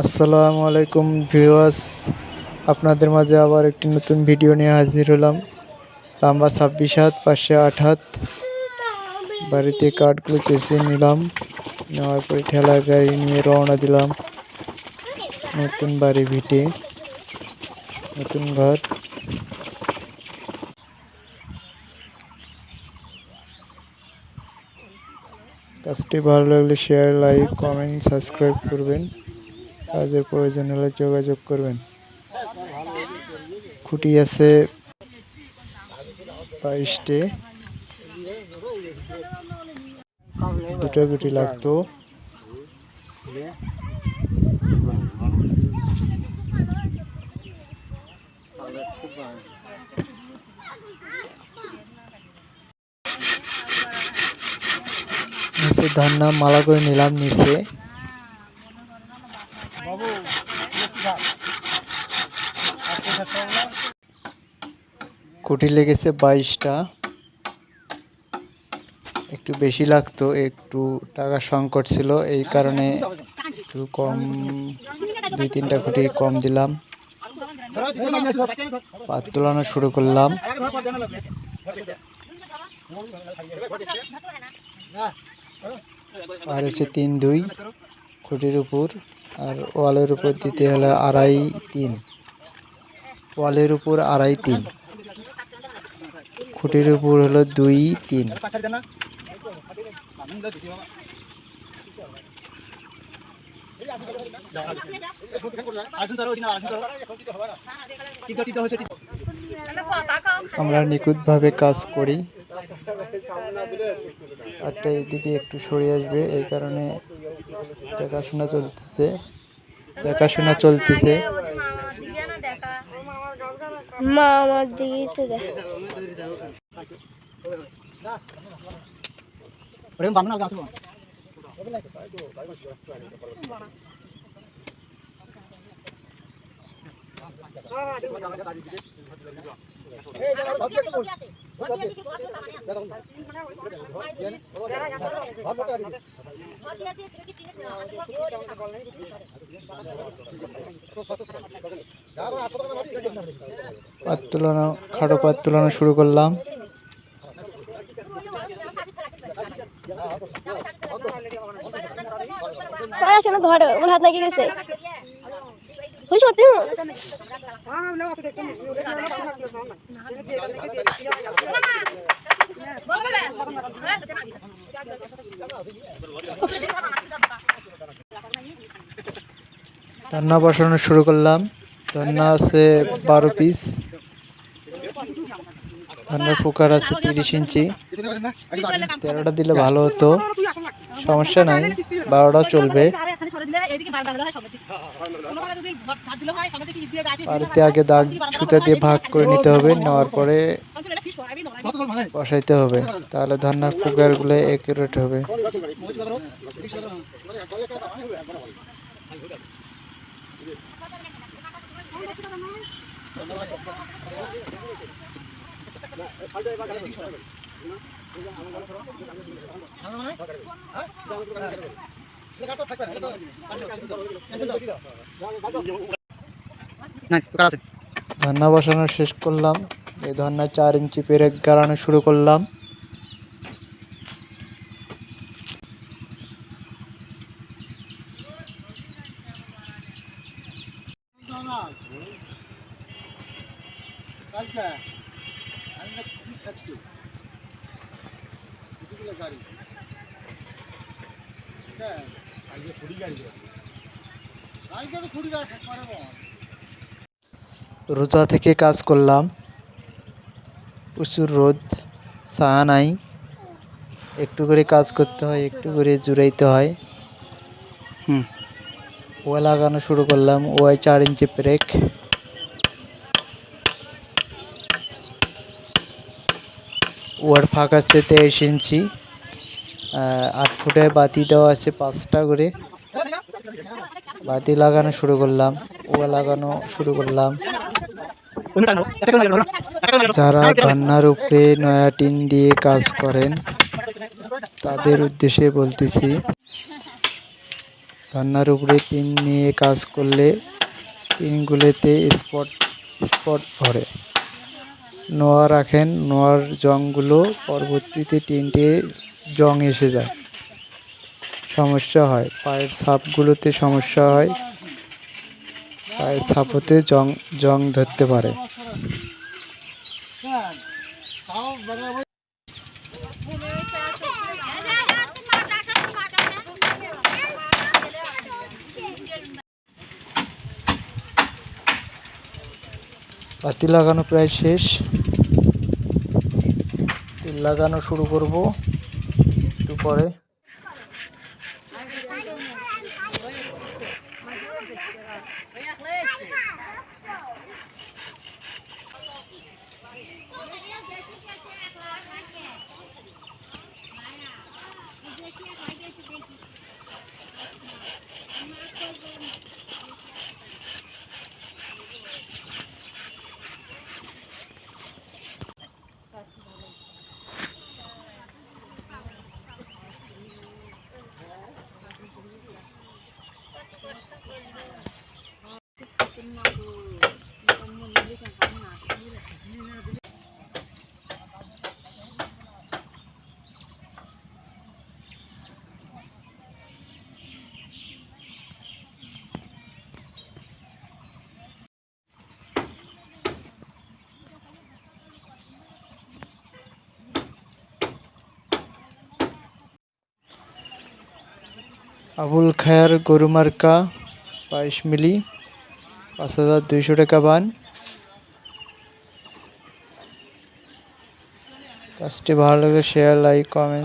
আসসালামু আলাইকুম ভিউয়ার্স। আপনাদের মাঝে আবার একটি নতুন ভিডিও নিয়ে হাজির হলাম। লম্বা ছাব্বিশ হাত, পাশে আট হাত। বাড়িতে কাঠগুলো চেঁচিয়ে নিলাম। নেওয়ার পরে ঠেলা গাড়ি নিয়ে রওনা দিলাম। নতুন বাড়ি ভিটে। নতুন ঘর। কাজটি ভালো লাগলে শেয়ার লাইক কমেন্ট সাবস্ক্রাইব করবেন। কাজের প্রয়োজন হলে যোগাযোগ করবেন। খুঁটি আছে বাইশটে। দুটো খুঁটি লাগতো। ধান্না মালা করে নিলাম নিচে। কোটি লেগেছে বাইশটা। একটু বেশি লাগতো, একটু টাকা সংকট ছিল, এই কারণে একটু কম, দুই তিনটা খুঁটি কম দিলাম। পাত তোলানো শুরু করলাম। আর হচ্ছে তিন, দুই খুঁটির উপর, আর ওয়ালের উপর দিতে হলে আড়াই, তিন। ওয়ালের উপর আড়াই, তিন। খুঁটির উপর হলো দুই, তিন। আমরা নিখুঁতভাবে কাজ করি। একটা এদিকে একটু সরে আসবে, এই কারণে দেখাশোনা চলতেছে। দেখাশোনা চলতেছে। মা আমার দিকেই তো দেখ পাত খাটো পাত তোলানো শুরু করলাম। ধরে ওর হাত নাকি গেছে। ধন্না বসানো শুরু করলাম। ধন্না আছে বারো পিস ধন্নার ফুকার আছে তিরিশ ইঞ্চি। তেরোটা দিলে ভালো হতো। সমস্যা নাই বারোটা চলবে। বাড়িতে আগে দাগ সুতা দিয়ে ভাগ করে নিতে হবে নেওয়ার পরে বসাইতে হবে। তাহলে ধন্নার ফুকারগুলো একুরেট হবে। ধন্না বসানো শেষ করলাম। এই ধন্না চার ইঞ্চি পেরেক গাড়ানো শুরু করলাম। রোজা থেকে কাজ করলাম। প্রচুর রোদ ছায়া নাই। একটু করে কাজ করতে হয় একটু করে জুড়াইতে হয়। হুম। ওয়া লাগানো শুরু করলাম ওয়াই চার ইঞ্চি ব্রেক। ওয়ার ফাঁক আছে তেইশ ইঞ্চি। আট ফুটে বাতি দেওয়া আছে, পাঁচটা করে। বাতি লাগানো শুরু করলাম, ওয়া লাগানো শুরু করলাম। যারা কান্নার উপরে নয়া টিন দিয়ে কাজ করেন, তাদের উদ্দেশ্যে বলতেছি ধন্নার উপরে টিন নিয়ে কাজ করলে টিনগুলোতে স্পট স্পট ভরে। নোয়া রাখেন, নোয়ার জংগুলো পরবর্তীতে টিনটে জং এসে যায়। সমস্যা হয়। পায়ের ছাপগুলোতে সমস্যা হয়। পায়ের ছাপতে জং জং ধরতে পারে। বাতি লাগানো প্রায় শেষ। তেল লাগানো শুরু করব। পরে আবুল খায়ার গরু মার্কা বাইশ মিলি পাঁচ হাজার দুইশো টাকা বান। কাজটি ভালো লাগে শেয়ার লাইক কমেন্ট